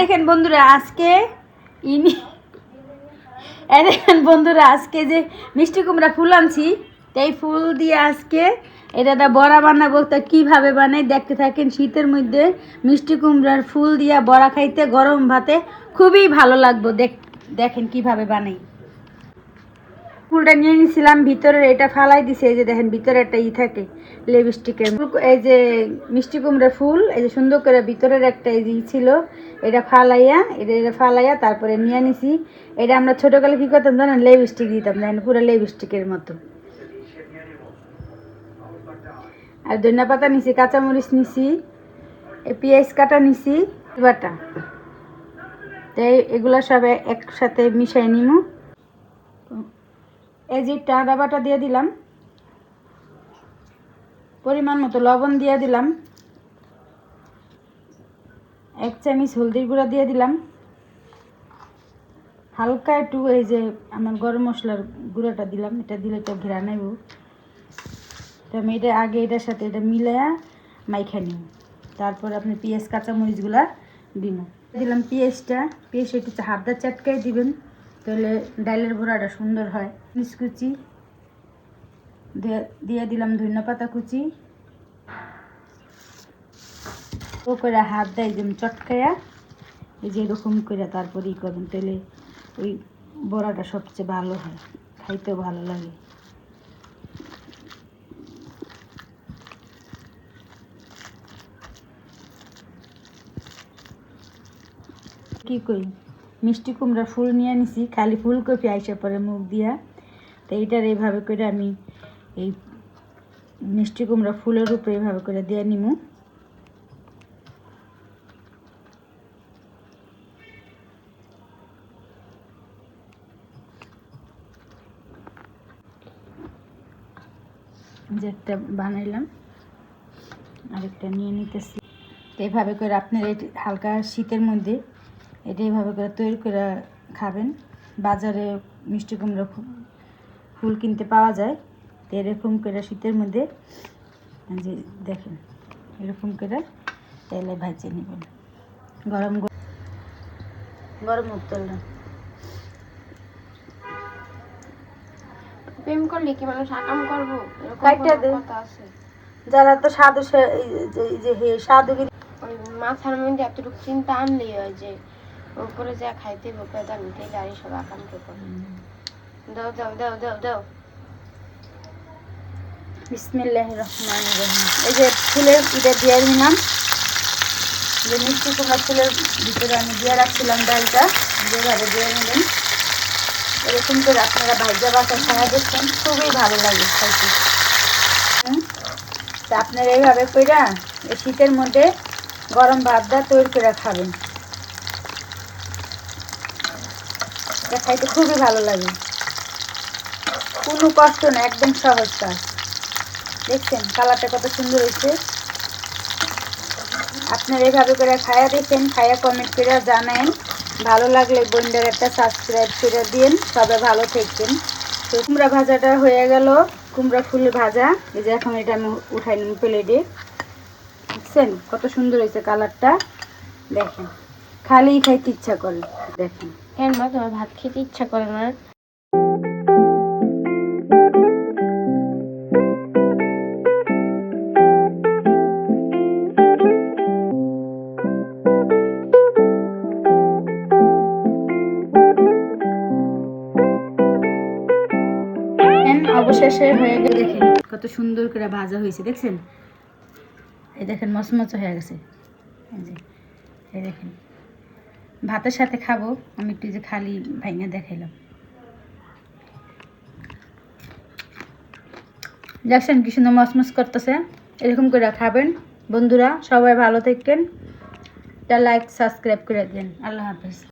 দেখেন বন্ধুরা, আজকে ইনি দেখেন বন্ধুরা, আজকে যে মিষ্টি কুমড়া ফুল আনছি তাই ফুল দিয়ে আজকে এটা দা বড়া বানাবো। তা কীভাবে বানাই দেখতে থাকেন, শীতের মধ্যে মিষ্টি কুমড়ার ফুল দিয়ে বড়া খাইতে, গরম ভাতে খুবই ভালো লাগবো। দেখ দেখেন কীভাবে বানাই। ফুলটা নিয়ে নিয়েছিলাম ভিতরের এটা ফালাই দিছে, এই যে দেখেন ভিতরে একটা ই থাকে লিপস্টিকের এই যে মিষ্টি কুমড়ার ফুল, এই যে সুন্দর করে ভিতরের একটা এই যে ছিল, এটা ফালাইয়া, এটা এটা ফালাইয়া তারপরে নিয়ে নিছি। এটা আমরা ছোটোকালে কী করতাম জানেন? লিপস্টিক দিতাম দেখেন পুরো লিপস্টিকের মতো। আর ধনিয়া পাতা নিছি, কাঁচামরিচ নিছি পেঁয়াজ কাটা নিছি বাটা তাই এগুলো সব একসাথে মিশাই নিমু। এই যে আদা বাটা দিয়ে দিলাম। পরিমাণ মতো লবণ দিয়ে দিলাম। এক চামচ হলদির গুঁড়া দিয়ে দিলাম। হালকা একটু এই যে আমার গরম মশলার গুঁড়াটা দিলাম। এটা দিলে তো ঘেরা নেব তো আমি এটা আগে এটার সাথে এটা মিলাইয়া মাইখা নিব। তারপর আপনি পেঁয়াজ, কাঁচামরিচগুলা দিন। দিলাম পেঁয়াজটা। পেঁয়াজ একটু হাতটা চাটকাই দিবেন। তাহলে ডালের বড়াটা সুন্দর হয়। মিস কুচি দিয়ে- দিলাম ধনিয়া পাতা কুচি। ও করে হাত দেয় যেমন চটকায়া, এই যে এরকম করে তারপরে ই করবেন, তাহলে ওই বড়াটা সবচেয়ে ভালো হয়, খাইতেও ভালো লাগে। কি করি মিষ্টি কুমড়া ফুল নিয়ে নিছি খালি ফুলকপি আইসা পরে মুখ দিয়া। তো এইটার এইভাবে করে আমি এই মিষ্টি কুমড়া ফুলের উপরে এইভাবে করে দিয়ে নিমু। যে একটা বানাইলাম, আরেকটা নিয়ে নিতেছি। তো এইভাবে করে আপনার হালকা শীতের মধ্যে এটা এইভাবে করে তৈরি করে খাবেন। বাজারে মিষ্টি কুমড়া ফুল কিনতে পাওয়া যায়। তো এরকম করে শীতের মধ্যে যে দেখেন এরকম করে তেলে ভাজিয়ে নেবেন। গরম গরম উত্তরলাম প্রেম করলে কি মানুষ আকাম করব? যারা তো সাধু সে- যে- এই যে হে মাথার মধ্যে এতটুকু চিন্তা আনলেই হয় যে উপরে যা খাইতে পেদা মিটে গাড়ি সব আকাম কে করে দাও দাও দাও দাও দাও। বিসমিল্লাহ রহমান রহিম। এই যে ফুলের এটা দিয়ে দিলাম। যে মিষ্টি কুমড়া ফুলের ভিতরে আমি দিয়ে রাখছিলাম ডালটা যেভাবে দিয়ে নেবেন এরকম করে আপনারা ভাজা বাসা খাওয়া দেখছেন খুবই ভালো লাগে খাইতে? তা আপনারা এইভাবে কইরা এই শীতের মধ্যে গরম ভাতটা তৈরি করে খাবেন। এটা খাইতে খুবই ভালো লাগে। কোনো কষ্ট না একদম সহজ কাজ দেখছেন, কালারটা কত সুন্দর হয়েছে। আপনারা এইভাবে করে খায়া দেখেন, খায়া কমেন্ট করে জানান ভালো লাগলে বন্ধুদের একটা সাবস্ক্রাইব করে দিন সবাই ভালো থাকবেন। তো কুমড়া ভাজাটা হয়ে গেল, কুমড়া ফুল ভাজা। এই যে এখন এটা আমি উঠাই নিই প্লেটে দেখছেন, কত সুন্দর হয়েছে কালারটা। দেখেন। খালি খাইতে ইচ্ছা করে দেখেন। কেন মা তোমার ভাত খেতে ইচ্ছা করে না? অবশেষে হয়ে গেলে। দেখেন কত সুন্দর করে ভাজা হয়েছে দেখছেন? এই দেখেন মচমচ হয়ে গেছে। এই দেখেন। ভাতের সাথে খাব। আমি একটু যে খালি ভাইয়া দেখাইলাম দেখছেন কি সুন্দর মসমস করতেছে। এরকম করে খাবেন। বন্ধুরা, সবাই ভালো থাকেন একটা লাইক সাবস্ক্রাইব করে দেন। আল্লাহ হাফেজ।